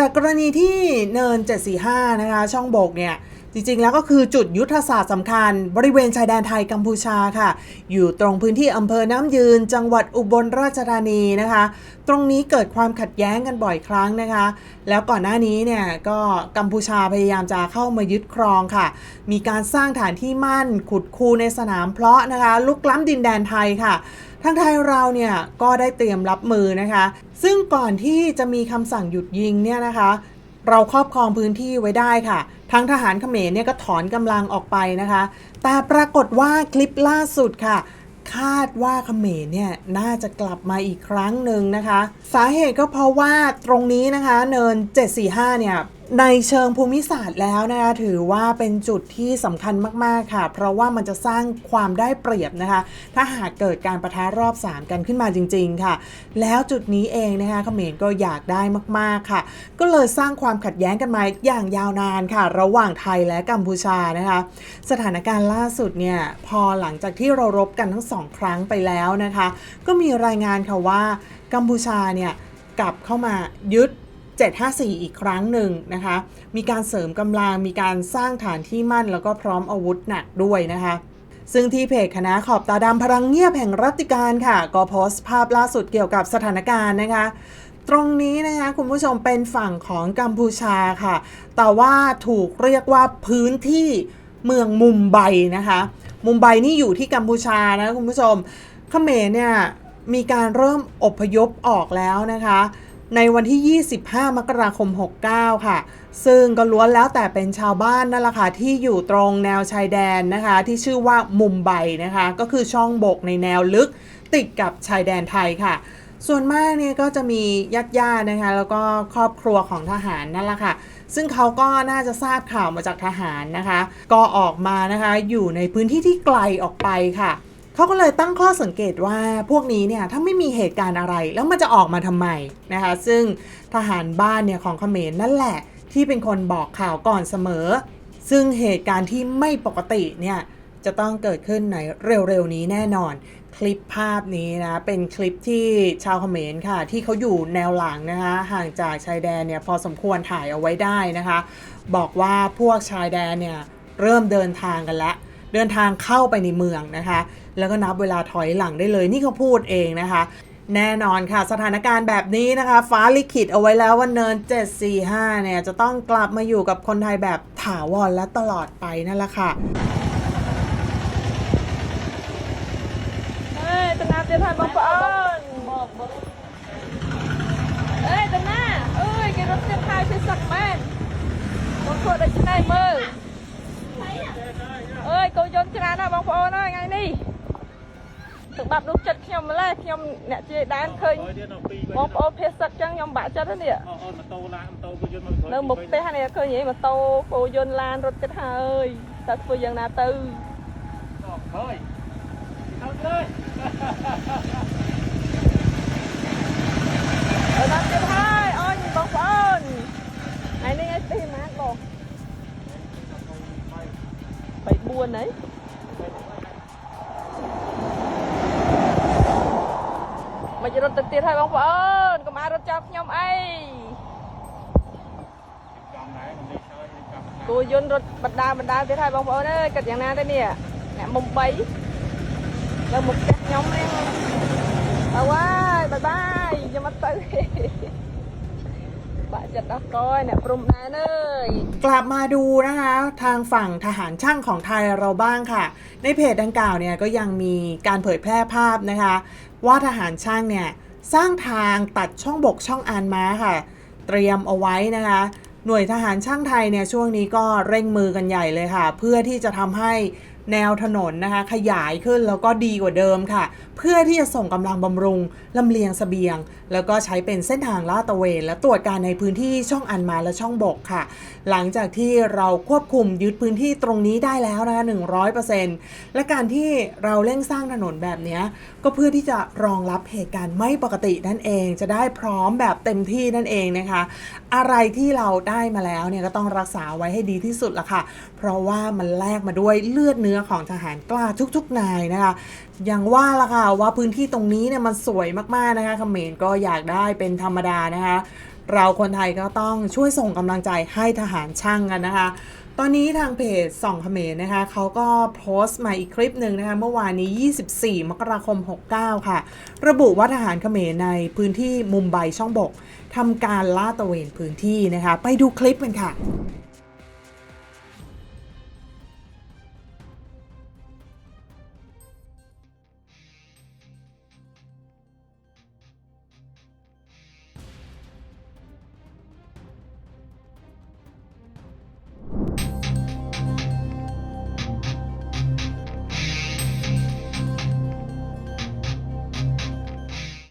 จากกรณีที่เนิน 745 นะคะ ช่องโบกเนี่ย จริงๆ แล้วก็คือจุดยุทธศาสตร์สำคัญ บริเวณชายแดนไทยกัมพูชาค่ะ อยู่ตรงพื้นที่อำเภอน้ำยืน จังหวัดอุบลราชธานีนะคะ ตรงนี้เกิดความขัดแย้งกันบ่อยครั้งนะคะ แล้วก่อนหน้านี้เนี่ยก็กัมพูชาพยายามจะเข้ามายึดครองค่ะ มีการสร้างฐานที่มั่นขุดคูในสนามเพลาะนะคะลุกล้ำดินแดนไทยค่ะ ทางไทยเราเนี่ยก็ได้เตรียมรับมือนะคะ ซึ่งก่อนที่จะมีคำสั่งหยุดยิงเนี่ยนะคะ เราครอบครองพื้นที่ไว้ได้ค่ะทางทหารเขมรเนี่ยก็ถอนกำลังออกไปนะคะ แต่ปรากฏว่าคลิปล่าสุดค่ะคาดว่าเขมรเนี่ยน่าจะกลับมาอีกครั้งหนึ่งนะคะ สาเหตุก็เพราะว่าตรงนี้นะคะ เนิน 745 เนี่ย ในเชิงภูมิศาสตร์แล้วนะคะถือว่าเป็นจุดที่สำคัญมาก ๆ ค่ะ เพราะว่ามันจะสร้างความได้เปรียบนะคะ ถ้าหากเกิดการประทะรอบ 3 กันขึ้นมาจริง ๆ ค่ะ แล้วจุดนี้เองนะคะเขมรก็อยากได้มาก ๆ ค่ะ ก็เลยสร้างความขัดแย้งกันมาอย่างยาวนานค่ะ ระหว่างไทยและกัมพูชานะคะ สถานการณ์ล่าสุดเนี่ยพอหลังจากที่เรารบกันทั้งสองครั้งไปแล้วนะคะ ก็มีรายงานค่ะว่ากัมพูชาเนี่ยกลับเข้ามายึด 754 อีกครั้งหนึ่งนะคะ มีการเสริมกำลัง มีการสร้างฐานที่มั่น แล้วก็พร้อมอาวุธหนักด้วยนะคะ ซึ่งที่เพจคณะขอบตาดำพลังเงียบแห่งรัติการค่ะ ก็โพสต์ภาพล่าสุดเกี่ยวกับสถานการณ์นะคะตรงนี้นะคะคุณผู้ชมเป็นฝั่งของกัมพูชาค่ะ แต่ว่าถูกเรียกว่าพื้นที่เมืองมุมไบนะคะ มุมไบนี่อยู่ที่กัมพูชานะคุณผู้ชมเขมรเนี่ยมีการเริ่มอพยพออกแล้วนะคะ ในวันที่ 25 มกราคม 69 ค่ะ ซึ่งก็ล้วนแล้วแต่เป็นชาวบ้านนั่นแหละค่ะที่อยู่ตรงแนวชายแดนนะคะ ที่ชื่อว่ามุมไบนะคะ ก็คือช่องบกในแนวลึกติดกับชายแดนไทยค่ะ ส่วนมากเนี่ยก็จะมีญาติญาตินะคะ แล้วก็ครอบครัวของทหารนั่นแหละค่ะ ซึ่งเขาก็น่าจะทราบข่าวมาจากทหารนะคะ ก็ออกมานะคะอยู่ในพื้นที่ที่ไกลออกไปค่ะ เขาก็เลยตั้งข้อสังเกตว่าพวกนี้เนี่ยถ้าไม่มีเหตุการณ์อะไร แล้วมันจะออกมาทำไมนะคะ ซึ่งทหารบ้านเนี่ยของเขมรนั่นแหละ ที่เป็นคนบอกข่าวก่อนเสมอ ซึ่งเหตุการณ์ที่ไม่ปกติเนี่ยจะต้องเกิดขึ้นในเร็วๆนี้แน่นอน คลิปภาพนี้นะเป็นคลิปที่ชาวเขมรค่ะ ที่เขาอยู่แนวหลังนะคะห่างจากชายแดนเนี่ยพอสมควรถ่ายเอาไว้ได้นะคะ บอกว่าพวกชายแดนเนี่ยเริ่มเดินทางกันแล้ว เดินทางเข้าไปในเมืองนะคะ แล้วก็นับเวลาถอยหลังได้เลย นี่เขาพูดเองนะคะ แน่นอนค่ะสถานการณ์แบบนี้นะคะ ฟ้าลิขิตเอาไว้แล้วว่าเนิน 745 เนี่ย จะต้องกลับมาอยู่กับคนไทยแบบถาวรและตลอดไปนั่นแหละค่ะเอ้ยตนาเตพันบางปอนบอกบอกเอ้ยตนาเอ้ยเกรถเส้นทายเป็นสักแมนบางคนได้ใช่ไหม ទឹកបាប់នោះចិត្តខ្ញុំម្លេះខ្ញុំអ្នកជាដែនឃើញបងប្អូនភាសិតចឹងខ្ញុំបាក់ចិត្តនេះអូអូម៉ូតូឡានម៉ូតូពូយន្តមកនៅមុខផ្ទះនេះឃើញហីម៉ូតូពូយន្តឡានរត់ចិត្តហើយតើធ្វើយ៉ាងណាទៅអើយអត់ទេអត់ទេហើយអូនបងប្អូនថ្ងៃនេះឲ្យទីម៉ាត់បង3 4ហ្នឹង ត់ទៅទៀតហើយបងប្អូនកុំឲ្យរត់ចោលខ្ញុំអីចាំដែរមិននេះហើយចាំគោយន្តរត់បណ្ដាបណ្ដាទៀតហើយបងប្អូនអើយគិតយ៉ាងណាទៅនេះអ្នកមុំ3នៅមុខផ្ទះខ្ញុំនេះអើយបាយបាយខ្ញុំអត់ទៅទេ บะจัดอกก้อยเนี่ยปรุมน่เลยกลับมาดูนะคะ ทางฝั่งทหารช่างของไทยเราบ้างค่ะ ในเพจดังกล่าวเนี่ยก็ยังมีการเผยแพร่ภาพนะคะ ว่าทหารช่างเนี่ยสร้างทางตัดช่องบกช่องอานม้าค่ะ เตรียมเอาไว้นะคะ หน่วยทหารช่างไทยเนี่ยช่วงนี้ก็เร่งมือกันใหญ่เลยค่ะ เพื่อที่จะทำให แนวถนนนะคะขยายขึ้นแล้วก็ดีกว่าเดิมค่ะ เพื่อที่จะส่งกำลังบำรุงลำเลียงเสบียง แล้วก็ใช้เป็นเส้นทางลาดตระเวน และตรวจการในพื้นที่ช่องอันมาและช่องบกค่ะ หลังจากที่เราควบคุมยึดพื้นที่ตรงนี้ได้แล้วนะคะ100%และการที่เราเร่งสร้างถนนแบบนี้ก็เพื่อที่จะรองรับเหตุการณ์ไม่ปกตินั่นเอง จะได้พร้อมแบบเต็มที่นั่นเองนะคะ อะไรที่เราได้มาแล้วเนี่ยก็ต้องรักษาไว้ให้ดีที่สุดละค่ะ เพราะว่ามันแลกมาด้วยเลือดเนื้ออของทหารกล้าทุกๆนายนะคะอย่างว่าละค่ะว่าพื้นที่ตรงนี้เนี่ยมันสวยมากๆนะคะเขมรก็อยากได้เป็นธรรมดานะคะเราคนไทยก็ต้องช่วยส่งกำลังใจให้ทหารช่างกันนะคะ ตอนนี้ทางเพจส่องเขมรนะคะเขาก็โพสต์มาอีกคลิปหนึ่งนะคะเมื่อวานนี้ 24 มกราคม 69 ค่ะ ระบุว่าทหารเขมรในพื้นที่มุมไบช่องบกทำการลาดตระเวนพื้นที่นะคะ ไปดูคลิปกันค่ะ